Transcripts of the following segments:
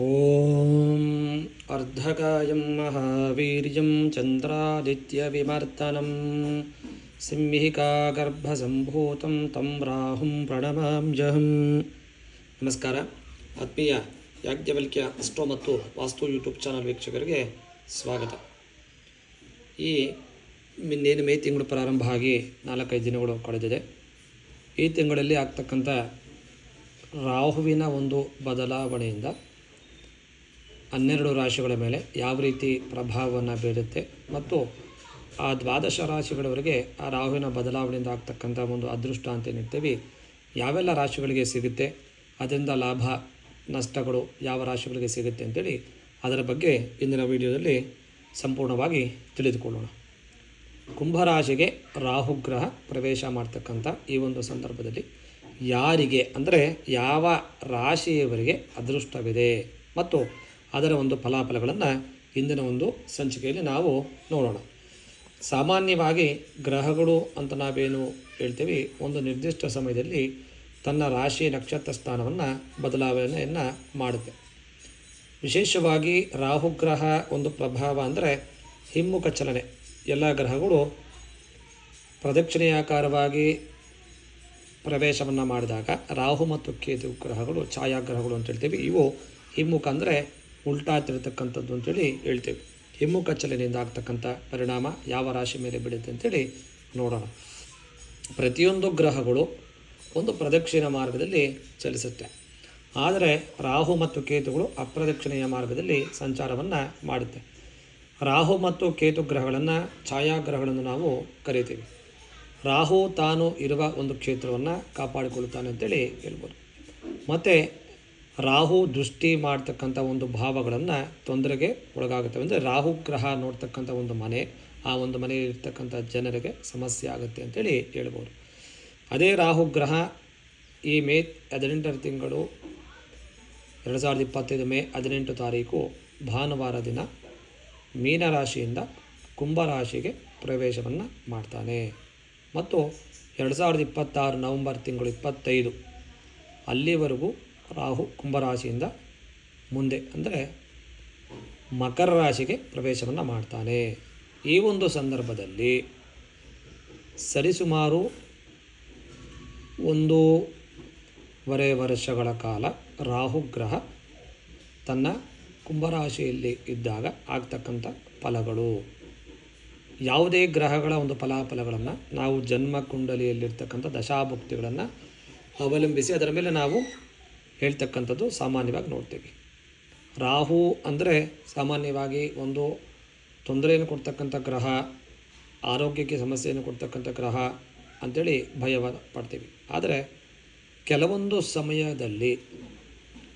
ॐ अर्धकायं महावीर्यं चन्द्रादित्यविमर्दनं ಸಿಂಹಿಕಾಗರ್ಭಸಂಭೂತಂ तं ರಾಹುಂ ಪ್ರಣಮಾಮ್ಯಹಂ ನಮಸ್ಕಾರ ಆತ್ಮೀಯ ಯಾಜ್ಞವಲ್ಕ್ಯ ಅಸ್ಟ್ರೋ ಮತ್ತು ವಾಸ್ತು ಯೂಟ್ಯೂಬ್ ಚಾನಲ್ ವೀಕ್ಷಕರಿಗೆ ಸ್ವಾಗತ ಈ ಇನ್ನೇನು ಮೇ ತಿಂಗಳು ಪ್ರಾರಂಭ ಆಗಿ ನಾಲ್ಕೈದು ದಿನಗಳು ಕಳೆದಿದೆ ಈ ತಿಂಗಳಲ್ಲಿ ಆಗ್ತಕ್ಕಂಥ ರಾಹುವಿನ ಒಂದು ಬದಲಾವಣೆಯಿಂದ ಹನ್ನೆರಡು ರಾಶಿಗಳ ಮೇಲೆ ಯಾವ ರೀತಿ ಪ್ರಭಾವವನ್ನು ಬೀರುತ್ತೆ ಮತ್ತು ಆ ದ್ವಾದಶ ರಾಶಿಗಳವರೆಗೆ ಆ ರಾಹುವಿನ ಬದಲಾವಣೆಯಿಂದ ಆಗ್ತಕ್ಕಂಥ ಒಂದು ಅದೃಷ್ಟ ಅಂತ ಏನಿರ್ತೀವಿ ಯಾವೆಲ್ಲ ರಾಶಿಗಳಿಗೆ ಸಿಗುತ್ತೆ, ಅದರಿಂದ ಲಾಭ, ನಷ್ಟಗಳು ಯಾವ ರಾಶಿಗಳಿಗೆ ಸಿಗುತ್ತೆ ಅಂತೇಳಿ ಅದರ ಬಗ್ಗೆ ಇಂದಿನ ವಿಡಿಯೋದಲ್ಲಿ ಸಂಪೂರ್ಣವಾಗಿ ತಿಳಿದುಕೊಳ್ಳೋಣ. ಕುಂಭರಾಶಿಗೆ ರಾಹುಗ್ರಹ ಪ್ರವೇಶ ಮಾಡ್ತಕ್ಕಂಥ ಈ ಒಂದು ಸಂದರ್ಭದಲ್ಲಿ ಯಾರಿಗೆ, ಅಂದರೆ ಯಾವ ರಾಶಿಯವರಿಗೆ ಅದೃಷ್ಟವಿದೆ ಮತ್ತು ಅದರ ಒಂದು ಫಲಾಫಲಗಳನ್ನು ಇಂದಿನ ಒಂದು ಸಂಚಿಕೆಯಲ್ಲಿ ನಾವು ನೋಡೋಣ. ಸಾಮಾನ್ಯವಾಗಿ ಗ್ರಹಗಳು ಅಂತ ನಾವೇನು ಹೇಳ್ತೀವಿ, ಒಂದು ನಿರ್ದಿಷ್ಟ ಸಮಯದಲ್ಲಿ ತನ್ನ ರಾಶಿ ನಕ್ಷತ್ರ ಸ್ಥಾನವನ್ನು ಬದಲಾವಣೆಯನ್ನು ಮಾಡುತ್ತೆ. ವಿಶೇಷವಾಗಿ ರಾಹುಗ್ರಹ ಒಂದು ಪ್ರಭಾವ ಅಂದರೆ ಹಿಮ್ಮುಖ ಚಲನೆ. ಎಲ್ಲ ಗ್ರಹಗಳು ಪ್ರದಕ್ಷಿಣೆಯಾಕಾರವಾಗಿ ಪ್ರವೇಶವನ್ನು ಮಾಡಿದಾಗ ರಾಹು ಮತ್ತು ಕೇತು ಗ್ರಹಗಳು, ಛಾಯಾಗ್ರಹಗಳು ಅಂತ ಹೇಳ್ತೀವಿ, ಇವು ಹಿಮ್ಮುಖ ಅಂದರೆ ಉಲ್ಟಾ ತಿರ್ತಕ್ಕಂಥದ್ದು ಅಂತೇಳಿ ಹೇಳ್ತೇವೆ. ಹಿಮ್ಮುಖ ಚಲನೆಯಿಂದ ಆಗ್ತಕ್ಕಂಥ ಪರಿಣಾಮ ಯಾವ ರಾಶಿ ಮೇಲೆ ಬೀಳುತ್ತೆ ಅಂತೇಳಿ ನೋಡೋಣ. ಪ್ರತಿಯೊಂದು ಗ್ರಹಗಳು ಒಂದು ಪ್ರದಕ್ಷಿಣ ಮಾರ್ಗದಲ್ಲಿ ಚಲಿಸುತ್ತೆ. ಆದರೆ ರಾಹು ಮತ್ತು ಕೇತುಗಳು ಅಪ್ರದಕ್ಷಿಣೆಯ ಮಾರ್ಗದಲ್ಲಿ ಸಂಚಾರವನ್ನು ಮಾಡುತ್ತೆ. ರಾಹು ಮತ್ತು ಕೇತು ಗ್ರಹಗಳನ್ನು ಛಾಯಾಗ್ರಹಗಳನ್ನು ನಾವು ಕರಿತೀವಿ. ರಾಹು ತಾನು ಇರುವ ಒಂದು ಕ್ಷೇತ್ರವನ್ನು ಕಾಪಾಡಿಕೊಳ್ಳುತ್ತಾನೆ ಅಂತೇಳಿ ಹೇಳ್ಬೋದು. ಮತ್ತು ರಾಹು ದೃಷ್ಟಿ ಮಾಡ್ತಕ್ಕಂಥ ಒಂದು ಭಾವಗಳನ್ನು ತೊಂದರೆಗೆ ಒಳಗಾಗುತ್ತವೆ ಅಂದರೆ ರಾಹು ಗ್ರಹ ನೋಡ್ತಕ್ಕಂಥ ಒಂದು ಮನೆ, ಆ ಒಂದು ಮನೆಯಲ್ಲಿರ್ತಕ್ಕಂಥ ಜನರಿಗೆ ಸಮಸ್ಯೆ ಆಗುತ್ತೆ ಅಂತೇಳಿ ಹೇಳ್ಬೋದು. ಅದೇ ರಾಹು ಗ್ರಹ ಈ ಮೇ ಹದಿನೆಂಟರ ತಿಂಗಳು ಎರಡು ಸಾವಿರದ ಇಪ್ಪತ್ತೈದು ಮೇ ಹದಿನೆಂಟು ತಾರೀಕು ಭಾನುವಾರ ದಿನ ಮೀನರಾಶಿಯಿಂದ ಕುಂಭರಾಶಿಗೆ ಪ್ರವೇಶವನ್ನು ಮಾಡ್ತಾನೆ. ಮತ್ತು ಎರಡು ಸಾವಿರದ ಇಪ್ಪತ್ತಾರು ನವಂಬರ್ ತಿಂಗಳು ಇಪ್ಪತ್ತೈದು ಅಲ್ಲಿವರೆಗೂ ರಾಹು ಕುಂಭರಾಶಿಯಿಂದ ಮುಂದೆ ಅಂದರೆ ಮಕರ ರಾಶಿಗೆ ಪ್ರವೇಶವನ್ನು ಮಾಡ್ತಾನೆ. ಈ ಒಂದು ಸಂದರ್ಭದಲ್ಲಿ ಸರಿಸುಮಾರು ಒಂದೂವರೆ ವರ್ಷಗಳ ಕಾಲ ರಾಹು ಗ್ರಹ ತನ್ನ ಕುಂಭರಾಶಿಯಲ್ಲಿ ಇದ್ದಾಗ ಆಗ್ತಕ್ಕಂಥ ಫಲಗಳು. ಯಾವುದೇ ಗ್ರಹಗಳ ಒಂದು ಫಲಾಫಲಗಳನ್ನು ನಾವು ಜನ್ಮ ಕುಂಡಲಿಯಲ್ಲಿರ್ತಕ್ಕಂಥ ದಶಾಭುಕ್ತಿಗಳನ್ನು ಅವಲಂಬಿಸಿ ಅದರ ಮೇಲೆ ನಾವು ಹೇಳ್ತಕ್ಕಂಥದ್ದು ಸಾಮಾನ್ಯವಾಗಿ ನೋಡ್ತೀವಿ. ರಾಹು ಅಂದರೆ ಸಾಮಾನ್ಯವಾಗಿ ಒಂದು ತೊಂದರೆಯನ್ನು ಕೊಡ್ತಕ್ಕಂಥ ಗ್ರಹ, ಆರೋಗ್ಯಕ್ಕೆ ಸಮಸ್ಯೆಯನ್ನು ಕೊಡ್ತಕ್ಕಂಥ ಗ್ರಹ ಅಂಥೇಳಿ ಭಯವ ಪಡ್ತೀವಿ. ಆದರೆ ಕೆಲವೊಂದು ಸಮಯದಲ್ಲಿ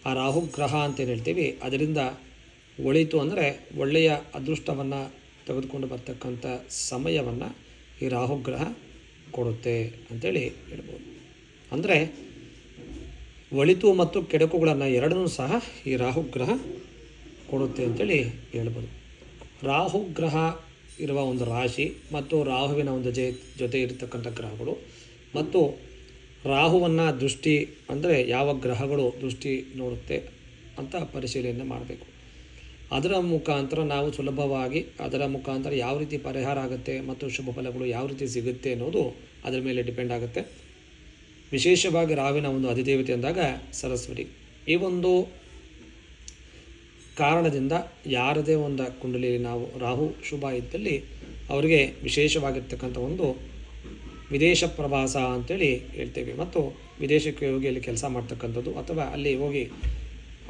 ಆ ರಾಹು ಗ್ರಹ ಅಂತೇನು ಹೇಳ್ತೀವಿ, ಅದರಿಂದ ಒಳಿತು ಅಂದರೆ ಒಳ್ಳೆಯ ಅದೃಷ್ಟವನ್ನು ತೆಗೆದುಕೊಂಡು ಬರ್ತಕ್ಕಂಥ ಸಮಯವನ್ನು ಈ ರಾಹುಗ್ರಹ ಕೊಡುತ್ತೆ ಅಂಥೇಳಿ ಹೇಳ್ಬೋದು. ಅಂದರೆ ಒಳಿತು ಮತ್ತು ಕೆಡಕುಗಳನ್ನು ಎರಡನ್ನೂ ಸಹ ಈ ರಾಹುಗ್ರಹ ಕೊಡುತ್ತೆ ಅಂತೇಳಿ ಹೇಳ್ಬೋದು. ರಾಹುಗ್ರಹ ಇರುವ ಒಂದು ರಾಶಿ ಮತ್ತು ರಾಹುವಿನ ಒಂದು ಜೆ, ಜೊತೆ ಇರತಕ್ಕಂಥ ಗ್ರಹಗಳು ಮತ್ತು ರಾಹುವನ್ನು ದೃಷ್ಟಿ ಅಂದರೆ ಯಾವ ಗ್ರಹಗಳು ದೃಷ್ಟಿ ನೋಡುತ್ತೆ ಅಂತ ಪರಿಶೀಲನೆ ಮಾಡಬೇಕು. ಅದರ ಮುಖಾಂತರ ನಾವು ಸುಲಭವಾಗಿ ಅದರ ಮುಖಾಂತರ ಯಾವ ರೀತಿ ಪರಿಹಾರ ಆಗುತ್ತೆ ಮತ್ತು ಶುಭ ಫಲಗಳು ಯಾವ ರೀತಿ ಸಿಗುತ್ತೆ ಅನ್ನೋದು ಅದರ ಮೇಲೆ ಡಿಪೆಂಡ್ ಆಗುತ್ತೆ. ವಿಶೇಷವಾಗಿ ರಾವಿನ ಒಂದು ಅಧಿದೇವತೆ ಅಂದಾಗ ಸರಸ್ವತಿ. ಈ ಒಂದು ಕಾರಣದಿಂದ ಯಾರದೇ ಒಂದು ಕುಂಡಲಿ ನಾವು ರಾಹು, ಶುಭ ಇದ್ದಲ್ಲಿ ಅವರಿಗೆ ವಿಶೇಷವಾಗಿರ್ತಕ್ಕಂಥ ಒಂದು ವಿದೇಶ ಪ್ರವಾಸ ಅಂತೇಳಿ ಹೇಳ್ತೇವೆ. ಮತ್ತು ವಿದೇಶಕ್ಕೆ ಹೋಗಿ ಅಲ್ಲಿ ಕೆಲಸ ಮಾಡ್ತಕ್ಕಂಥದ್ದು ಅಥವಾ ಅಲ್ಲಿ ಹೋಗಿ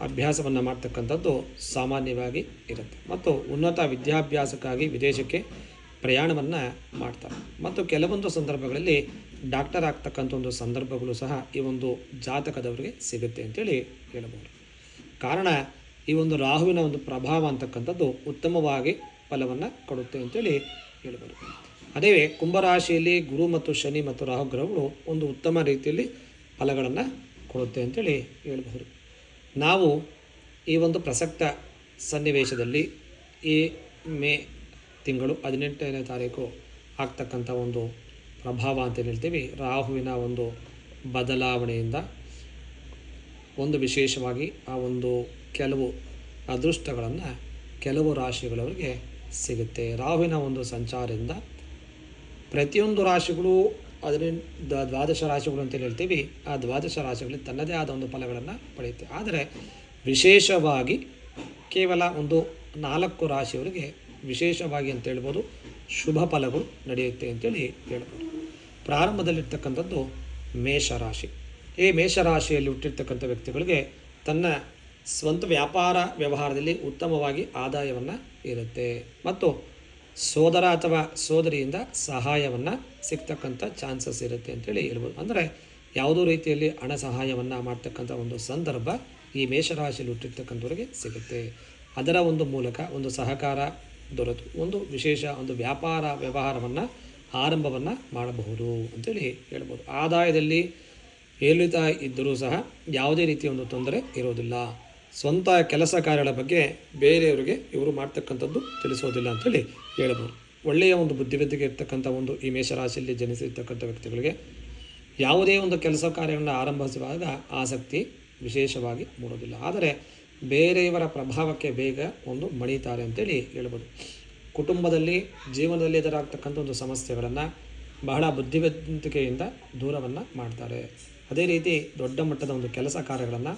ಅಭ್ಯಾಸವನ್ನು ಮಾಡ್ತಕ್ಕಂಥದ್ದು ಸಾಮಾನ್ಯವಾಗಿ ಇರುತ್ತೆ. ಮತ್ತು ಉನ್ನತ ವಿದ್ಯಾಭ್ಯಾಸಕ್ಕಾಗಿ ವಿದೇಶಕ್ಕೆ ಪ್ರಯಾಣವನ್ನು ಮಾಡ್ತಾರೆ. ಮತ್ತು ಕೆಲವೊಂದು ಸಂದರ್ಭಗಳಲ್ಲಿ ಡಾಕ್ಟರ್ ಆಗ್ತಕ್ಕಂಥ ಒಂದು ಸಂದರ್ಭಗಳು ಸಹ ಈ ಒಂದು ಜಾತಕದವರಿಗೆ ಸಿಗುತ್ತೆ ಅಂತೇಳಿ ಹೇಳಬಹುದು. ಕಾರಣ ಈ ಒಂದು ರಾಹುವಿನ ಒಂದು ಪ್ರಭಾವ ಅಂತಕ್ಕಂಥದ್ದು ಉತ್ತಮವಾಗಿ ಫಲವನ್ನು ಕೊಡುತ್ತೆ ಅಂತೇಳಿ ಹೇಳಬಹುದು. ಅದೇ ಕುಂಭರಾಶಿಯಲ್ಲಿ ಗುರು ಮತ್ತು ಶನಿ ಮತ್ತು ರಾಹುಗ್ರಹಗಳು ಒಂದು ಉತ್ತಮ ರೀತಿಯಲ್ಲಿ ಫಲಗಳನ್ನು ಕೊಡುತ್ತೆ ಅಂತೇಳಿ ಹೇಳಬಹುದು. ನಾವು ಈ ಒಂದು ಪ್ರಸಕ್ತ ಸನ್ನಿವೇಶದಲ್ಲಿ ಈ ಮೇ ತಿಂಗಳು ಹದಿನೆಂಟನೇ ತಾರೀಕು ಆಗ್ತಕ್ಕಂಥ ಒಂದು ಪ್ರಭಾವ ಅಂತ ಹೇಳ್ತೀವಿ, ರಾಹುವಿನ ಒಂದು ಬದಲಾವಣೆಯಿಂದ ಒಂದು ವಿಶೇಷವಾಗಿ ಆ ಒಂದು ಕೆಲವು ಅದೃಷ್ಟಗಳನ್ನು ಕೆಲವು ರಾಶಿಗಳವರಿಗೆ ಸಿಗುತ್ತೆ. ರಾಹುವಿನ ಒಂದು ಸಂಚಾರದಿಂದ ಪ್ರತಿಯೊಂದು ರಾಶಿಗಳು ಅದರಿಂದ ದ್ವಾದಶ ರಾಶಿಗಳು ಅಂತೇಳಿ ಹೇಳ್ತೀವಿ, ಆ ದ್ವಾದಶ ರಾಶಿಗಳಲ್ಲಿ ತನ್ನದೇ ಆದ ಒಂದು ಫಲಗಳನ್ನು ಪಡೆಯುತ್ತೆ. ಆದರೆ ವಿಶೇಷವಾಗಿ ಕೇವಲ ಒಂದು ನಾಲ್ಕು ರಾಶಿಯವರಿಗೆ ವಿಶೇಷವಾಗಿ ಅಂತ ಹೇಳ್ಬೋದು ಶುಭ ಫಲಗಳು ನಡೆಯುತ್ತೆ ಅಂತೇಳಿ ಹೇಳ್ಬೋದು. ಪ್ರಾರಂಭದಲ್ಲಿರ್ತಕ್ಕಂಥದ್ದು ಮೇಷರಾಶಿ. ಈ ಮೇಷರಾಶಿಯಲ್ಲಿ ಹುಟ್ಟಿರ್ತಕ್ಕಂಥ ವ್ಯಕ್ತಿಗಳಿಗೆ ತನ್ನ ಸ್ವಂತ ವ್ಯಾಪಾರ ವ್ಯವಹಾರದಲ್ಲಿ ಉತ್ತಮವಾಗಿ ಆದಾಯವನ್ನು ಇರುತ್ತೆ. ಮತ್ತು ಸೋದರ ಅಥವಾ ಸೋದರಿಯಿಂದ ಸಹಾಯವನ್ನು ಸಿಗ್ತಕ್ಕಂಥ ಚಾನ್ಸಸ್ ಇರುತ್ತೆ ಅಂತೇಳಿ ಹೇಳ್ಬೋದು. ಅಂದರೆ ಯಾವುದೋ ರೀತಿಯಲ್ಲಿ ಹಣ ಸಹಾಯವನ್ನು ಮಾಡ್ತಕ್ಕಂಥ ಒಂದು ಸಂದರ್ಭ ಈ ಮೇಷರಾಶಿಯಲ್ಲಿ ಹುಟ್ಟಿರ್ತಕ್ಕಂಥವ್ರಿಗೆ ಸಿಗುತ್ತೆ. ಅದರ ಒಂದು ಮೂಲಕ ಒಂದು ಸಹಕಾರ ದೊರೆತು. ಒಂದು ವಿಶೇಷ ಒಂದು ವ್ಯಾಪಾರ ವ್ಯವಹಾರವನ್ನು ಆರಂಭವನ್ನು ಮಾಡಬಹುದು ಅಂತೇಳಿ ಹೇಳ್ಬೋದು. ಆದಾಯದಲ್ಲಿ ಏರಿಳಿತ ಇದ್ದರೂ ಸಹ ಯಾವುದೇ ರೀತಿಯ ಒಂದು ತೊಂದರೆ ಇರೋದಿಲ್ಲ. ಸ್ವಂತ ಕೆಲಸ ಕಾರ್ಯಗಳ ಬಗ್ಗೆ ಬೇರೆಯವರಿಗೆ ಇವರು ಮಾಡ್ತಕ್ಕಂಥದ್ದು ತಿಳಿಸೋದಿಲ್ಲ ಅಂತೇಳಿ ಹೇಳ್ಬೋದು. ಒಳ್ಳೆಯ ಒಂದು ಬುದ್ಧಿವಂತಿಕೆ ಇರ್ತಕ್ಕಂಥ ಒಂದು ಈ ಮೇಷರಾಶಿಯಲ್ಲಿ ಜನಿಸಿರ್ತಕ್ಕಂಥ ವ್ಯಕ್ತಿಗಳಿಗೆ ಯಾವುದೇ ಒಂದು ಕೆಲಸ ಕಾರ್ಯವನ್ನು ಆರಂಭಿಸುವಾಗ ಆಸಕ್ತಿ ವಿಶೇಷವಾಗಿ ಮೂಡೋದಿಲ್ಲ. ಆದರೆ ಬೇರೆಯವರ ಪ್ರಭಾವಕ್ಕೆ ಬೇಗ ಒಂದು ಮಣಿತಾರೆ ಅಂತೇಳಿ ಹೇಳ್ಬೋದು. ಕುಟುಂಬದಲ್ಲಿ, ಜೀವನದಲ್ಲಿ ಎದುರಾಗ್ತಕ್ಕಂಥ ಒಂದು ಸಮಸ್ಯೆಗಳನ್ನು ಬಹಳ ಬುದ್ಧಿವಂತಿಕೆಯಿಂದ ದೂರವನ್ನು ಮಾಡ್ತಾರೆ. ಅದೇ ರೀತಿ ದೊಡ್ಡ ಮಟ್ಟದ ಒಂದು ಕೆಲಸ ಕಾರ್ಯಗಳನ್ನು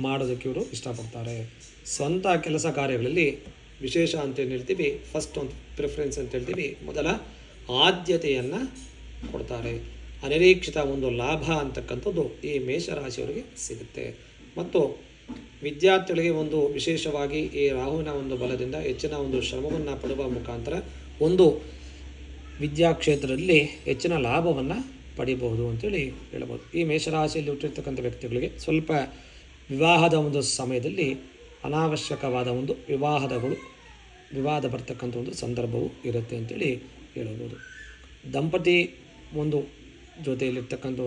ಮಾಡೋದಕ್ಕೆ ಇವರು ಇಷ್ಟಪಡ್ತಾರೆ. ಸ್ವಂತ ಕೆಲಸ ಕಾರ್ಯಗಳಲ್ಲಿ ವಿಶೇಷ ಅಂತ ಏನು ಹೇಳ್ತೀವಿ ಫಸ್ಟ್ ಒಂದು ಪ್ರಿಫರೆನ್ಸ್ ಅಂತ ಹೇಳ್ತೀವಿ, ಮೊದಲ ಆದ್ಯತೆಯನ್ನು ಕೊಡ್ತಾರೆ. ಅನಿರೀಕ್ಷಿತ ಒಂದು ಲಾಭ ಅಂತಕ್ಕಂಥದ್ದು ಈ ಮೇಷರಾಶಿಯವರಿಗೆ ಸಿಗುತ್ತೆ. ಮತ್ತು ವಿದ್ಯಾರ್ಥಿಗಳಿಗೆ ಒಂದು ವಿಶೇಷವಾಗಿ ಈ ರಾಹುವಿನ ಒಂದು ಬಲದಿಂದ ಹೆಚ್ಚಿನ ಒಂದು ಶ್ರಮವನ್ನು ಪಡುವ ಮುಖಾಂತರ ಒಂದು ವಿದ್ಯಾಕ್ಷೇತ್ರದಲ್ಲಿ ಹೆಚ್ಚಿನ ಲಾಭವನ್ನು ಪಡಿಬಹುದು ಅಂತೇಳಿ ಹೇಳಬಹುದು ಈ ಮೇಷರಾಶಿಯಲ್ಲಿ ಹುಟ್ಟಿರ್ತಕ್ಕಂಥ ವ್ಯಕ್ತಿಗಳಿಗೆ ಸ್ವಲ್ಪ ವಿವಾಹದ ಒಂದು ಸಮಯದಲ್ಲಿ ಅನಾವಶ್ಯಕವಾದ ಒಂದು ವಿವಾಹದಗಳು, ವಿವಾದ ಬರ್ತಕ್ಕಂಥ ಒಂದು ಸಂದರ್ಭವು ಇರುತ್ತೆ ಅಂತೇಳಿ ಹೇಳಬಹುದು ದಂಪತಿ ಒಂದು ಜೊತೆಯಲ್ಲಿರ್ತಕ್ಕಂಥ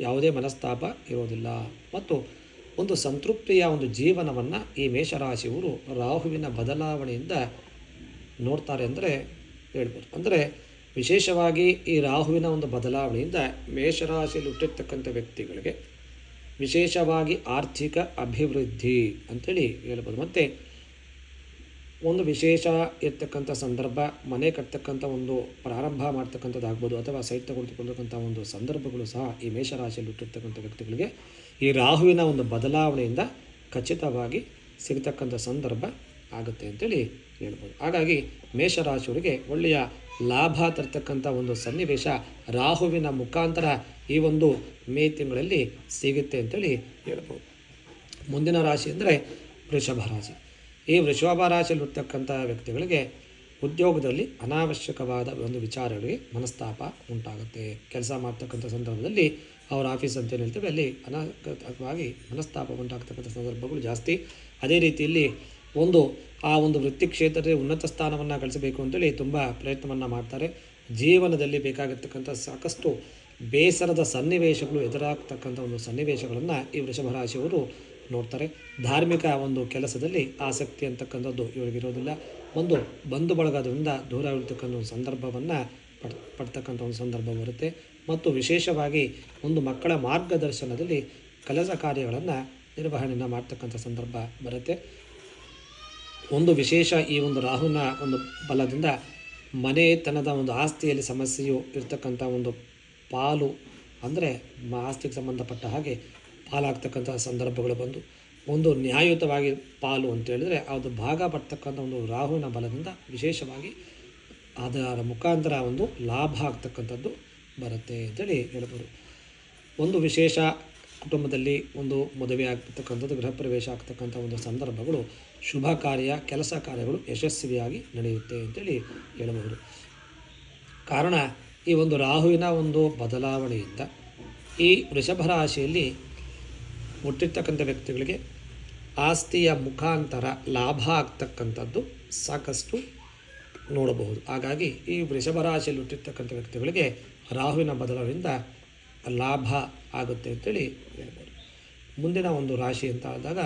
ಯಾವುದೇ ಮನಸ್ತಾಪ ಇರೋದಿಲ್ಲ. ಮತ್ತು ಒಂದು ಸಂತೃಪ್ತಿಯ ಒಂದು ಜೀವನವನ್ನು ಈ ಮೇಷರಾಶಿಯವರು ರಾಹುವಿನ ಬದಲಾವಣೆಯಿಂದ ನೋಡ್ತಾರೆ ಅಂದರೆ ಹೇಳ್ಬೋದು. ಅಂದರೆ ವಿಶೇಷವಾಗಿ ಈ ರಾಹುವಿನ ಒಂದು ಬದಲಾವಣೆಯಿಂದ ಮೇಷರಾಶಿಯಲ್ಲಿ ಹುಟ್ಟಿರ್ತಕ್ಕಂಥ ವ್ಯಕ್ತಿಗಳಿಗೆ ವಿಶೇಷವಾಗಿ ಆರ್ಥಿಕ ಅಭಿವೃದ್ಧಿ ಅಂತೇಳಿ ಹೇಳ್ಬೋದು. ಮತ್ತು ಒಂದು ವಿಶೇಷ ಇರ್ತಕ್ಕಂಥ ಸಂದರ್ಭ, ಮನೆ ಕಟ್ತಕ್ಕಂಥ ಒಂದು ಪ್ರಾರಂಭ ಮಾಡ್ತಕ್ಕಂಥದ್ದಾಗ್ಬೋದು ಅಥವಾ ಸೈಟ್ ತಗೊಳ್ತಕ್ಕಂಥ ಒಂದು ಸಂದರ್ಭಗಳು ಸಹ ಈ ಮೇಷರಾಶಿಯಲ್ಲಿ ಹುಟ್ಟಿರ್ತಕ್ಕಂಥ ವ್ಯಕ್ತಿಗಳಿಗೆ ಈ ರಾಹುವಿನ ಒಂದು ಬದಲಾವಣೆಯಿಂದ ಖಚಿತವಾಗಿ ಸಿಗತಕ್ಕಂಥ ಸಂದರ್ಭ ಆಗುತ್ತೆ ಅಂತೇಳಿ ಹೇಳ್ಬೋದು. ಹಾಗಾಗಿ ಮೇಷರಾಶಿಯವರಿಗೆ ಒಳ್ಳೆಯ ಲಾಭ ತರ್ತಕ್ಕಂಥ ಒಂದು ಸನ್ನಿವೇಶ ರಾಹುವಿನ ಮುಖಾಂತರ ಈ ಒಂದು ಮೇ ತಿಂಗಳಲ್ಲಿ ಸಿಗುತ್ತೆ ಅಂತೇಳಿ ಹೇಳ್ಬೋದು. ಮುಂದಿನ ರಾಶಿ ಅಂದರೆ ವೃಷಭ ರಾಶಿ. ಈ ವೃಷಭ ರಾಶಿಯಲ್ಲಿರ್ತಕ್ಕಂಥ ವ್ಯಕ್ತಿಗಳಿಗೆ ಉದ್ಯೋಗದಲ್ಲಿ ಅನಾವಶ್ಯಕವಾದ ಒಂದು ವಿಚಾರಗಳಿಗೆ ಮನಸ್ತಾಪ ಉಂಟಾಗುತ್ತೆ. ಕೆಲಸ ಮಾಡ್ತಕ್ಕಂಥ ಸಂದರ್ಭದಲ್ಲಿ ಅವ್ರ ಆಫೀಸ್ ಅಂತ ಹೇಳ್ತೇವೆ, ಅಲ್ಲಿ ಅನಾಗತವಾಗಿ ಮನಸ್ತಾಪ ಉಂಟಾಗ್ತಕ್ಕಂಥ ಸಂದರ್ಭಗಳು ಜಾಸ್ತಿ. ಅದೇ ರೀತಿಯಲ್ಲಿ ಒಂದು, ಆ ಒಂದು ವೃತ್ತಿ ಕ್ಷೇತ್ರದಲ್ಲಿ ಉನ್ನತ ಸ್ಥಾನವನ್ನು ಗಳಿಸಬೇಕು ಅಂತೇಳಿ ತುಂಬ ಪ್ರಯತ್ನವನ್ನು ಮಾಡ್ತಾರೆ. ಜೀವನದಲ್ಲಿ ಬೇಕಾಗಿರ್ತಕ್ಕಂಥ ಸಾಕಷ್ಟು ಬೇಸರದ ಸನ್ನಿವೇಶಗಳು ಎದುರಾಗ್ತಕ್ಕಂಥ ಒಂದು ಸನ್ನಿವೇಶಗಳನ್ನು ಈ ವೃಷಭ ರಾಶಿಯವರು ನೋಡ್ತಾರೆ. ಧಾರ್ಮಿಕ ಒಂದು ಕೆಲಸದಲ್ಲಿ ಆಸಕ್ತಿ ಅಂತಕ್ಕಂಥದ್ದು ಇವರಿಗಿರೋದಿಲ್ಲ ಒಂದು ಬಂಧು ಬಳಗದಿಂದ ದೂರ ಇರ್ತಕ್ಕಂಥ ಒಂದು ಸಂದರ್ಭವನ್ನು ಪಡ್, ಪಡ್ತಕ್ಕಂಥ ಒಂದು ಸಂದರ್ಭ ಬರುತ್ತೆ. ಮತ್ತು ವಿಶೇಷವಾಗಿ ಒಂದು ಮಕ್ಕಳ ಮಾರ್ಗದರ್ಶನದಲ್ಲಿ ಕೆಲಸ ಕಾರ್ಯಗಳನ್ನು ನಿರ್ವಹಣೆಯನ್ನು ಮಾಡ್ತಕ್ಕಂಥ ಸಂದರ್ಭ ಬರುತ್ತೆ. ಒಂದು ವಿಶೇಷ ಈ ಒಂದು ರಾಹುನ ಒಂದು ಬಲದಿಂದ ಮನೆತನದ ಒಂದು ಆಸ್ತಿಯಲ್ಲಿ ಸಮಸ್ಯೆಯು ಇರ್ತಕ್ಕಂಥ ಒಂದು ಪಾಲು ಅಂದರೆ ಆಸ್ತಿಗೆ ಸಂಬಂಧಪಟ್ಟ ಹಾಗೆ ಪಾಲಾಗ್ತಕ್ಕಂಥ ಸಂದರ್ಭಗಳು ಬಂದು ಒಂದು ನ್ಯಾಯಯುತವಾಗಿ ಪಾಲು ಅಂತ ಹೇಳಿದ್ರೆ ಅದು ಭಾಗ ಪಡ್ತಕ್ಕಂಥ ಒಂದು ರಾಹುವಿನ ಬಲದಿಂದ ವಿಶೇಷವಾಗಿ ಅದರ ಮುಖಾಂತರ ಒಂದು ಲಾಭ ಆಗ್ತಕ್ಕಂಥದ್ದು. ಬರುತ್ತೆ ಅಂತೇಳಿ ಹೇಳ್ಬೋದು ಒಂದು ವಿಶೇಷ ಕುಟುಂಬದಲ್ಲಿ ಒಂದು ಮದುವೆ ಆಗ್ತಕ್ಕಂಥದ್ದು, ಗೃಹ ಪ್ರವೇಶ ಆಗ್ತಕ್ಕಂಥ ಒಂದು ಸಂದರ್ಭಗಳು, ಶುಭ ಕಾರ್ಯ, ಕೆಲಸ ಕಾರ್ಯಗಳು ಯಶಸ್ವಿಯಾಗಿ ನಡೆಯುತ್ತೆ ಅಂತೇಳಿ ಹೇಳಬಹುದು. ಕಾರಣ, ಈ ಒಂದು ರಾಹುವಿನ ಒಂದು ಬದಲಾವಣೆಯಿಂದ ಈ ವೃಷಭ ರಾಶಿಯಲ್ಲಿ ಹುಟ್ಟಿರ್ತಕ್ಕಂಥ ವ್ಯಕ್ತಿಗಳಿಗೆ ಆಸ್ತಿಯ ಮುಖಾಂತರ ಲಾಭ ಆಗ್ತಕ್ಕಂಥದ್ದು ಸಾಕಷ್ಟು ನೋಡಬಹುದು. ಹಾಗಾಗಿ ಈ ವೃಷಭ ರಾಶಿಯಲ್ಲಿ ಹುಟ್ಟಿರ್ತಕ್ಕಂಥ ವ್ಯಕ್ತಿಗಳಿಗೆ ರಾಹುವಿನ ಬದಲಾವಣೆಯಿಂದ ಲಾಭ ಆಗುತ್ತೆ ಅಂತೇಳಿ ಹೇಳ್ಬೋದು. ಮುಂದಿನ ಒಂದು ರಾಶಿ ಅಂತ ಆದಾಗ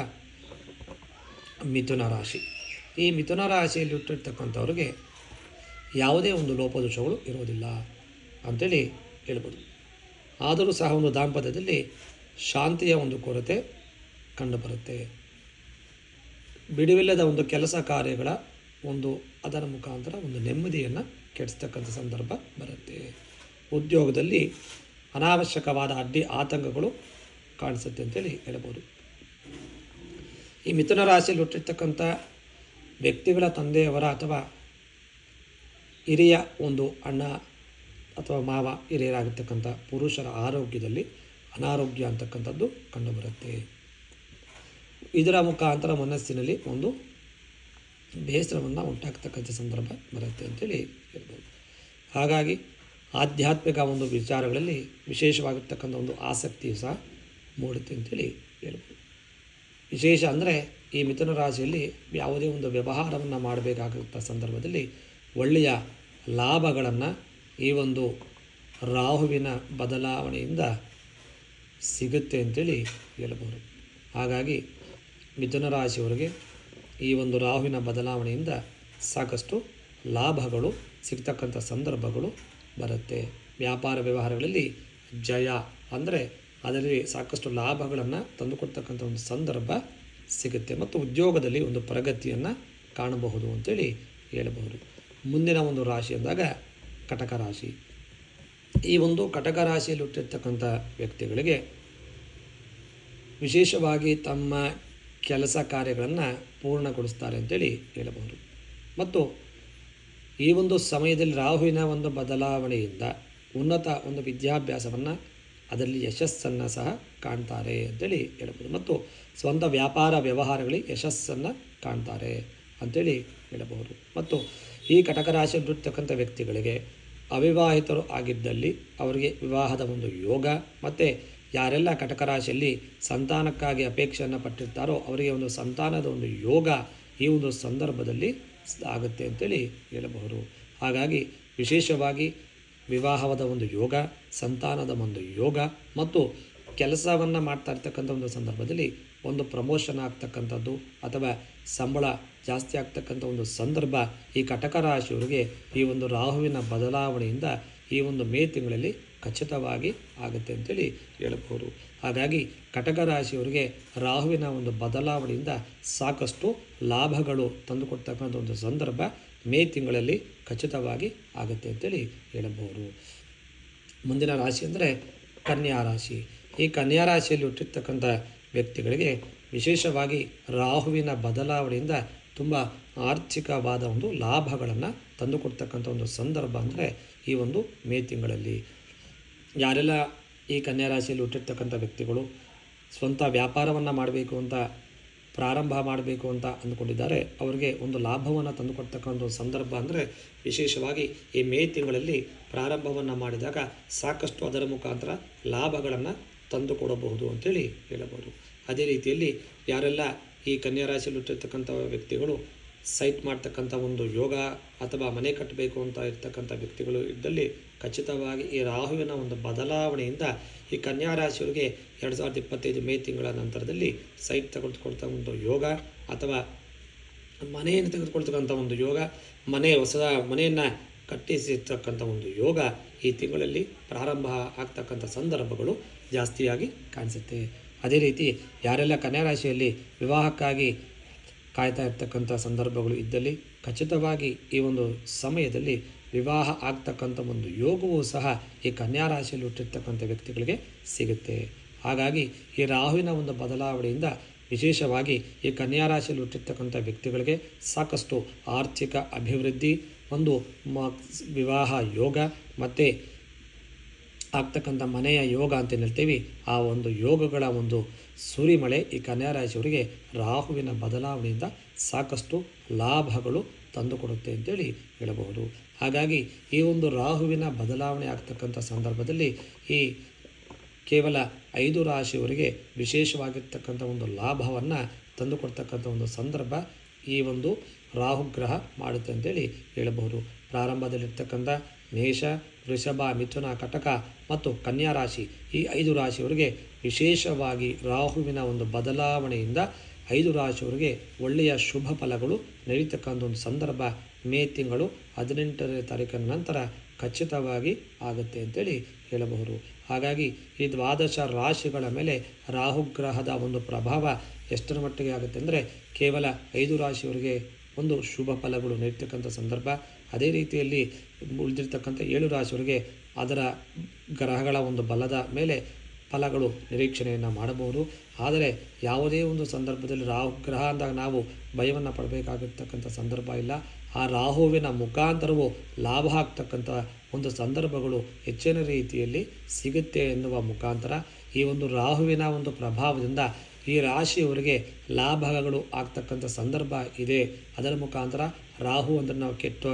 ಮಿಥುನ ರಾಶಿ. ಈ ಮಿಥುನ ರಾಶಿಯಲ್ಲಿ ಹುಟ್ಟಿರ್ತಕ್ಕಂಥವ್ರಿಗೆ ಯಾವುದೇ ಒಂದು ಲೋಪದೋಷಗಳು ಇರೋದಿಲ್ಲ ಅಂಥೇಳಿ ಹೇಳ್ಬೋದು. ಆದರೂ ಸಹ ಒಂದು ದಾಂಪತ್ಯದಲ್ಲಿ ಶಾಂತಿಯ ಒಂದು ಕೊರತೆ ಕಂಡುಬರುತ್ತೆ. ಬಿಡುವಿಲ್ಲದ ಒಂದು ಕೆಲಸ ಕಾರ್ಯಗಳ ಒಂದು ಅದರ ಮುಖಾಂತರ ಒಂದು ನೆಮ್ಮದಿಯನ್ನು ಕೆಡಿಸ್ತಕ್ಕಂಥ ಸಂದರ್ಭ ಬರುತ್ತೆ. ಉದ್ಯೋಗದಲ್ಲಿ ಅನಾವಶ್ಯಕವಾದ ಅಡ್ಡಿ ಆತಂಕಗಳು ಕಾಣಿಸುತ್ತೆ ಅಂತೇಳಿ ಹೇಳ್ಬೋದು. ಈ ಮಿಥುನ ರಾಶಿಯಲ್ಲಿ ಹುಟ್ಟಿರ್ತಕ್ಕಂಥ ವ್ಯಕ್ತಿಗಳ ತಂದೆಯವರ ಅಥವಾ ಹಿರಿಯ ಒಂದು ಅಣ್ಣ ಅಥವಾ ಮಾವ ಹಿರಿಯರಾಗಿರ್ತಕ್ಕಂಥ ಪುರುಷರ ಆರೋಗ್ಯದಲ್ಲಿ ಅನಾರೋಗ್ಯ ಅಂತಕ್ಕಂಥದ್ದು ಕಂಡುಬರುತ್ತೆ. ಇದರ ಮುಖಾಂತರ ಮನಸ್ಸಿನಲ್ಲಿ ಒಂದು ಬೇಸರವನ್ನು ಉಂಟಾಗ್ತಕ್ಕಂಥ ಸಂದರ್ಭ ಬರುತ್ತೆ ಅಂತೇಳಿ ಹೇಳ್ಬೋದು. ಹಾಗಾಗಿ ಆಧ್ಯಾತ್ಮಿಕ ಒಂದು ವಿಚಾರಗಳಲ್ಲಿ ವಿಶೇಷವಾಗಿರ್ತಕ್ಕಂಥ ಒಂದು ಆಸಕ್ತಿಯು ಸಹ ಮೂಡುತ್ತೆ ಅಂತೇಳಿ ಹೇಳ್ಬೋದು. ವಿಶೇಷ ಅಂದರೆ ಈ ಮಿಥುನ ರಾಶಿಯಲ್ಲಿ ಯಾವುದೇ ಒಂದು ವ್ಯವಹಾರವನ್ನು ಮಾಡಬೇಕಾಗಿರುವಂಥ ಸಂದರ್ಭದಲ್ಲಿ ಒಳ್ಳೆಯ ಲಾಭಗಳನ್ನು ಈ ಒಂದು ರಾಹುವಿನ ಬದಲಾವಣೆಯಿಂದ ಸಿಗುತ್ತೆ ಅಂತೇಳಿ ಹೇಳ್ಬೋದು. ಹಾಗಾಗಿ ಮಿಥುನ ರಾಶಿಯವರಿಗೆ ಈ ಒಂದು ರಾಹುವಿನ ಬದಲಾವಣೆಯಿಂದ ಸಾಕಷ್ಟು ಲಾಭಗಳು ಸಿಗ್ತಕ್ಕಂಥ ಸಂದರ್ಭಗಳು ಬರುತ್ತೆ. ವ್ಯಾಪಾರ ವ್ಯವಹಾರಗಳಲ್ಲಿ ಜಯ ಅಂದರೆ ಅದರಲ್ಲಿ ಸಾಕಷ್ಟು ಲಾಭಗಳನ್ನು ತಂದುಕೊಡ್ತಕ್ಕಂಥ ಒಂದು ಸಂದರ್ಭ ಸಿಗುತ್ತೆ ಮತ್ತು ಉದ್ಯೋಗದಲ್ಲಿ ಒಂದು ಪ್ರಗತಿಯನ್ನು ಕಾಣಬಹುದು ಅಂತೇಳಿ ಹೇಳಬಹುದು. ಮುಂದಿನ ಒಂದು ರಾಶಿ ಅಂದಾಗ ಕಟಕ ರಾಶಿ. ಈ ಒಂದು ಕಟಕ ರಾಶಿಯಲ್ಲಿ ಹುಟ್ಟಿರ್ತಕ್ಕಂಥ ವ್ಯಕ್ತಿಗಳಿಗೆ ವಿಶೇಷವಾಗಿ ತಮ್ಮ ಕೆಲಸ ಕಾರ್ಯಗಳನ್ನು ಪೂರ್ಣಗೊಳಿಸ್ತಾರೆ ಅಂತೇಳಿ ಹೇಳಬಹುದು. ಮತ್ತು ಈ ಒಂದು ಸಮಯದಲ್ಲಿ ರಾಹುವಿನ ಒಂದು ಬದಲಾವಣೆಯಿಂದ ಉನ್ನತ ಒಂದು ವಿದ್ಯಾಭ್ಯಾಸವನ್ನು ಅದರಲ್ಲಿ ಯಶಸ್ಸನ್ನು ಸಹ ಕಾಣ್ತಾರೆ ಅಂತೇಳಿ ಹೇಳ್ಬೋದು. ಮತ್ತು ಸ್ವಂತ ವ್ಯಾಪಾರ ವ್ಯವಹಾರಗಳಲ್ಲಿ ಯಶಸ್ಸನ್ನು ಕಾಣ್ತಾರೆ ಅಂತೇಳಿ ಹೇಳಬಹುದು. ಮತ್ತು ಈ ಕಟಕ ಬಿಡ್ತಕ್ಕಂಥ ವ್ಯಕ್ತಿಗಳಿಗೆ ಅವಿವಾಹಿತರು ಆಗಿದ್ದಲ್ಲಿ ಅವರಿಗೆ ವಿವಾಹದ ಒಂದು ಯೋಗ, ಮತ್ತು ಯಾರೆಲ್ಲ ಕಟಕ ರಾಶಿಯಲ್ಲಿ ಸಂತಾನಕ್ಕಾಗಿ ಅಪೇಕ್ಷೆಯನ್ನು ಪಟ್ಟಿರ್ತಾರೋ ಅವರಿಗೆ ಒಂದು ಸಂತಾನದ ಒಂದು ಯೋಗ ಈ ಒಂದು ಸಂದರ್ಭದಲ್ಲಿ ಆಗುತ್ತೆ ಅಂತೇಳಿ ಹೇಳಬಹುದು. ಹಾಗಾಗಿ ವಿಶೇಷವಾಗಿ ವಿವಾಹದ ಒಂದು ಯೋಗ, ಸಂತಾನದ ಒಂದು ಯೋಗ ಮತ್ತು ಕೆಲಸವನ್ನು ಮಾಡ್ತಾ ಇರ್ತಕ್ಕಂಥ ಒಂದು ಸಂದರ್ಭದಲ್ಲಿ ಒಂದು ಪ್ರಮೋಷನ್ ಆಗ್ತಕ್ಕಂಥದ್ದು ಅಥವಾ ಸಂಬಳ ಜಾಸ್ತಿ ಆಗ್ತಕ್ಕಂಥ ಒಂದು ಸಂದರ್ಭ ಈ ಕಟಕ ರಾಶಿಯವರಿಗೆ ಈ ಒಂದು ರಾಹುವಿನ ಬದಲಾವಣೆಯಿಂದ ಈ ಒಂದು ಮೇ ತಿಂಗಳಲ್ಲಿ ಖಚಿತವಾಗಿ ಆಗುತ್ತೆ ಅಂತೇಳಿ ಹೇಳಬಹುದು. ಹಾಗಾಗಿ ಕಟಕ ರಾಶಿಯವರಿಗೆ ರಾಹುವಿನ ಒಂದು ಬದಲಾವಣೆಯಿಂದ ಸಾಕಷ್ಟು ಲಾಭಗಳು ತಂದುಕೊಡ್ತಕ್ಕಂಥ ಒಂದು ಸಂದರ್ಭ ಮೇ ತಿಂಗಳಲ್ಲಿ ಖಚಿತವಾಗಿ ಆಗುತ್ತೆ ಅಂತೇಳಿ ಹೇಳಬಹುದು. ಮುಂದಿನ ರಾಶಿ ಅಂದರೆ ಕನ್ಯಾ ರಾಶಿ. ಈ ಕನ್ಯಾ ರಾಶಿಯಲ್ಲಿ ಹುಟ್ಟಿರ್ತಕ್ಕಂಥ ವ್ಯಕ್ತಿಗಳಿಗೆ ವಿಶೇಷವಾಗಿ ರಾಹುವಿನ ಬದಲಾವಣೆಯಿಂದ ತುಂಬ ಆರ್ಥಿಕವಾದ ಒಂದು ಲಾಭಗಳನ್ನು ತಂದುಕೊಡ್ತಕ್ಕಂಥ ಒಂದು ಸಂದರ್ಭ ಅಂದರೆ ಈ ಒಂದು ಮೇ ತಿಂಗಳಲ್ಲಿ. ಯಾರೆಲ್ಲ ಈ ಕನ್ಯಾ ರಾಶಿಯಲ್ಲಿ ಹುಟ್ಟಿರ್ತಕ್ಕಂಥ ವ್ಯಕ್ತಿಗಳು ಸ್ವಂತ ವ್ಯಾಪಾರವನ್ನು ಮಾಡಬೇಕು ಅಂತ, ಪ್ರಾರಂಭ ಮಾಡಬೇಕು ಅಂತ ಅಂದ್ಕೊಂಡಿದ್ದಾರೆ. ಅವರಿಗೆ ಒಂದು ಲಾಭವನ್ನು ತಂದುಕೊಡ್ತಕ್ಕಂಥ ಒಂದು ಸಂದರ್ಭ ಅಂದರೆ ವಿಶೇಷವಾಗಿ ಈ ಮೇ ತಿಂಗಳಲ್ಲಿ ಪ್ರಾರಂಭವನ್ನು ಮಾಡಿದಾಗ ಸಾಕಷ್ಟು ಅದರ ಮುಖಾಂತರ ಲಾಭಗಳನ್ನು ತಂದುಕೊಡಬಹುದು ಅಂತೇಳಿ ಹೇಳಬಹುದು. ಅದೇ ರೀತಿಯಲ್ಲಿ ಯಾರೆಲ್ಲ ಈ ಕನ್ಯಾ ರಾಶಿಯಲ್ಲಿ ಹುಟ್ಟಿರ್ತಕ್ಕಂಥ ವ್ಯಕ್ತಿಗಳು ಸೈಟ್ ಮಾಡ್ತಕ್ಕಂಥ ಒಂದು ಯೋಗ ಅಥವಾ ಮನೆ ಕಟ್ಟಬೇಕು ಅಂತ ಇರ್ತಕ್ಕಂಥ ವ್ಯಕ್ತಿಗಳು ಇದ್ದಲ್ಲಿ ಖಚಿತವಾಗಿ ಈ ರಾಹುವಿನ ಒಂದು ಬದಲಾವಣೆಯಿಂದ ಈ ಕನ್ಯಾ ರಾಶಿಯವರಿಗೆ ಎರಡು ಸಾವಿರದ ಇಪ್ಪತ್ತೈದು ಮೇ ತಿಂಗಳ ನಂತರದಲ್ಲಿ ಸೈಟ್ ತೆಗೆದುಕೊಳ್ತಾ ಒಂದು ಯೋಗ ಅಥವಾ ಮನೆಯನ್ನು ತೆಗೆದುಕೊಳ್ತಕ್ಕಂಥ ಒಂದು ಯೋಗ, ಮನೆ ಹೊಸದ ಮನೆಯನ್ನು ಕಟ್ಟಿಸಿರ್ತಕ್ಕಂಥ ಒಂದು ಯೋಗ ಈ ತಿಂಗಳಲ್ಲಿ ಪ್ರಾರಂಭ ಆಗ್ತಕ್ಕಂಥ ಸಂದರ್ಭಗಳು ಜಾಸ್ತಿಯಾಗಿ ಕಾಣಿಸುತ್ತೆ. ಅದೇ ರೀತಿ ಯಾರೆಲ್ಲ ಕನ್ಯಾ ರಾಶಿಯಲ್ಲಿ ವಿವಾಹಕ್ಕಾಗಿ ಕಾಯ್ತಾ ಇರ್ತಕ್ಕಂಥ ಸಂದರ್ಭಗಳು ಇದ್ದಲ್ಲಿ ಖಚಿತವಾಗಿ ಈ ಒಂದು ಸಮಯದಲ್ಲಿ ವಿವಾಹ ಆಗ್ತಕ್ಕಂಥ ಒಂದು ಯೋಗವೂ ಸಹ ಈ ಕನ್ಯಾ ರಾಶಿಯಲ್ಲಿ ಹುಟ್ಟಿರ್ತಕ್ಕಂಥ ವ್ಯಕ್ತಿಗಳಿಗೆ ಸಿಗುತ್ತೆ. ಹಾಗಾಗಿ ಈ ರಾಹುವಿನ ಒಂದು ಬದಲಾವಣೆಯಿಂದ ವಿಶೇಷವಾಗಿ ಈ ಕನ್ಯಾ ರಾಶಿಯಲ್ಲಿ ಹುಟ್ಟಿರ್ತಕ್ಕಂಥ ವ್ಯಕ್ತಿಗಳಿಗೆ ಸಾಕಷ್ಟು ಆರ್ಥಿಕ ಅಭಿವೃದ್ಧಿ, ಒಂದು ವಿವಾಹ ಯೋಗ ಮತ್ತು ಆಗ್ತಕ್ಕಂಥ ಮನೆಯ ಯೋಗ ಅಂತ ಹೇಳ್ತೀವಿ. ಆ ಒಂದು ಯೋಗಗಳ ಒಂದು ಸುರಿಮಳೆ ಈ ಕನ್ಯಾ ರಾಶಿಯವರಿಗೆ ರಾಹುವಿನ ಬದಲಾವಣೆಯಿಂದ ಸಾಕಷ್ಟು ಲಾಭಗಳು ತಂದುಕೊಡುತ್ತೆ ಅಂತೇಳಿ ಹೇಳಬಹುದು. ಹಾಗಾಗಿ ಈ ಒಂದು ರಾಹುವಿನ ಬದಲಾವಣೆ ಆಗ್ತಕ್ಕಂಥ ಸಂದರ್ಭದಲ್ಲಿ ಈ ಕೇವಲ ಐದು ರಾಶಿಯವರಿಗೆ ವಿಶೇಷವಾಗಿರ್ತಕ್ಕಂಥ ಒಂದು ಲಾಭವನ್ನು ತಂದುಕೊಡ್ತಕ್ಕಂಥ ಒಂದು ಸಂದರ್ಭ ಈ ಒಂದು ರಾಹುಗ್ರಹ ಮಾಡುತ್ತೆ ಅಂತೇಳಿ ಹೇಳಬಹುದು. ಪ್ರಾರಂಭದಲ್ಲಿರ್ತಕ್ಕಂಥ ಮೇಷ, ವೃಷಭ, ಮಿಥುನ, ಕಟಕ ಮತ್ತು ಕನ್ಯಾ ರಾಶಿ ಈ ಐದು ರಾಶಿಯವರಿಗೆ ವಿಶೇಷವಾಗಿ ರಾಹುವಿನ ಒಂದು ಬದಲಾವಣೆಯಿಂದ ಐದು ರಾಶಿಯವರಿಗೆ ಒಳ್ಳೆಯ ಶುಭ ಫಲಗಳು ನಡೀತಕ್ಕಂಥ ಒಂದು ಸಂದರ್ಭ ಮೇ ತಿಂಗಳು ಹದಿನೆಂಟನೇ ತಾರೀಕಿನ ನಂತರ ಖಚಿತವಾಗಿ ಆಗುತ್ತೆ ಅಂತೇಳಿ ಹೇಳಬಹುದು. ಹಾಗಾಗಿ ಈ ದ್ವಾದಶ ರಾಶಿಗಳ ಮೇಲೆ ರಾಹುಗ್ರಹದ ಒಂದು ಪ್ರಭಾವ ಎಷ್ಟರ ಮಟ್ಟಿಗೆ ಆಗುತ್ತೆ ಅಂದರೆ ಕೇವಲ ಐದು ರಾಶಿಯವರಿಗೆ ಒಂದು ಶುಭ ಫಲಗಳು ನೀಡ್ತಕ್ಕಂಥ ಸಂದರ್ಭ. ಅದೇ ರೀತಿಯಲ್ಲಿ ಉಳಿದಿರ್ತಕ್ಕಂಥ ಏಳು ರಾಶಿಯವರಿಗೆ ಅದರ ಗ್ರಹಗಳ ಒಂದು ಬಲದ ಮೇಲೆ ಫಲಗಳು ನಿರೀಕ್ಷಣೆಯನ್ನು ಮಾಡಬಹುದು. ಆದರೆ ಯಾವುದೇ ಒಂದು ಸಂದರ್ಭದಲ್ಲಿ ರಾಹು ಗ್ರಹ ಅಂದಾಗ ನಾವು ಭಯವನ್ನು ಪಡಬೇಕಾಗಿರ್ತಕ್ಕಂಥ ಸಂದರ್ಭ ಇಲ್ಲ. ಆ ರಾಹುವಿನ ಮುಖಾಂತರವೂ ಲಾಭ ಆಗ್ತಕ್ಕಂಥ ಒಂದು ಸಂದರ್ಭಗಳು ಹೆಚ್ಚಿನ ರೀತಿಯಲ್ಲಿ ಸಿಗುತ್ತೆ ಎನ್ನುವ ಮುಖಾಂತರ ಈ ಒಂದು ರಾಹುವಿನ ಒಂದು ಪ್ರಭಾವದಿಂದ ಈ ರಾಶಿಯವರಿಗೆ ಲಾಭಗಳು ಆಗ್ತಕ್ಕಂಥ ಸಂದರ್ಭ ಇದೆ. ಅದರ ಮುಖಾಂತರ ರಾಹು ಅಂದರೆ ನಾವು ಕೆಟ್ಟ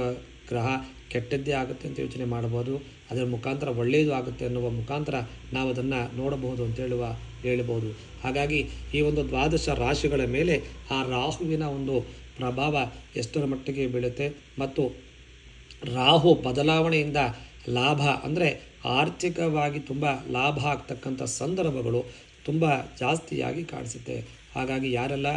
ಗ್ರಹ, ಕೆಟ್ಟದ್ದೇ ಆಗುತ್ತೆ ಅಂತ ಯೋಚನೆ ಮಾಡಬಹುದು. ಅದರ ಮುಖಾಂತರ ಒಳ್ಳೆಯದು ಆಗುತ್ತೆ ಅನ್ನುವ ಮುಖಾಂತರ ನಾವು ಅದನ್ನು ನೋಡಬಹುದು ಅಂತ ಹೇಳುವ, ಹೇಳಬಹುದು. ಹಾಗಾಗಿ ಈ ಒಂದು ದ್ವಾದಶ ರಾಶಿಗಳ ಮೇಲೆ ಆ ರಾಹುವಿನ ಒಂದು ಪ್ರಭಾವ ಎಷ್ಟರ ಮಟ್ಟಿಗೆ ಬೀಳುತ್ತೆ ಮತ್ತು ರಾಹು ಬದಲಾವಣೆಯಿಂದ ಲಾಭ ಅಂದರೆ ಆರ್ಥಿಕವಾಗಿ ತುಂಬ ಲಾಭ ಆಗ್ತಕ್ಕಂಥ ಸಂದರ್ಭಗಳು ತುಂಬ ಜಾಸ್ತಿಯಾಗಿ ಕಾಣಿಸುತ್ತೆ. ಹಾಗಾಗಿ ಯಾರೆಲ್ಲ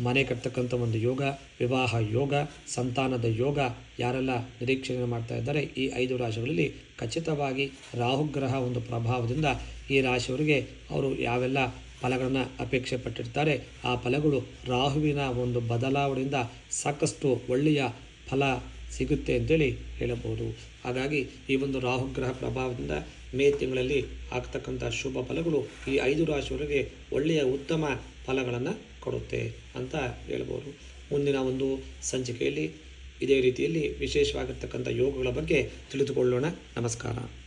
ಮನೆ ಕಟ್ತಕ್ಕಂಥ ಒಂದು ಯೋಗ, ವಿವಾಹ ಯೋಗ, ಸಂತಾನದ ಯೋಗ ಯಾರೆಲ್ಲ ನಿರೀಕ್ಷಣೆ ಮಾಡ್ತಾ ಇದ್ದಾರೆ, ಈ ಐದು ರಾಶಿಗಳಲ್ಲಿ ಖಚಿತವಾಗಿ ರಾಹುಗ್ರಹ ಒಂದು ಪ್ರಭಾವದಿಂದ ಈ ರಾಶಿಯವರಿಗೆ ಅವರು ಯಾವೆಲ್ಲ ಫಲಗಳನ್ನು ಅಪೇಕ್ಷೆ ಪಟ್ಟಿರ್ತಾರೆ. ಆ ಫಲಗಳು ರಾಹುವಿನ ಒಂದು ಬದಲಾವಣೆಯಿಂದ ಸಾಕಷ್ಟು ಒಳ್ಳೆಯ ಫಲ ಸಿಗುತ್ತೆ ಅಂತೇಳಿ ಹೇಳಬಹುದು. ಹಾಗಾಗಿ ಈ ಒಂದು ರಾಹುಗ್ರಹ ಪ್ರಭಾವದಿಂದ ಮೇ ತಿಂಗಳಲ್ಲಿ ಆಗ್ತಕ್ಕಂಥ ಶುಭ ಫಲಗಳು ಈ ಐದು ರಾಶಿಯವರಿಗೆ ಒಳ್ಳೆಯ ಉತ್ತಮ ಫಲಗಳನ್ನು ಕೊಡುತ್ತೆ ಅಂತ ಹೇಳ್ಬೋದು ಮುಂದಿನ ಒಂದು ಸಂಚಿಕೆಯಲ್ಲಿ ಇದೇ ರೀತಿಯಲ್ಲಿ ವಿಶೇಷವಾಗಿರ್ತಕ್ಕಂಥ ಯೋಗಗಳ ಬಗ್ಗೆ ತಿಳಿದುಕೊಳ್ಳೋಣ. ನಮಸ್ಕಾರ.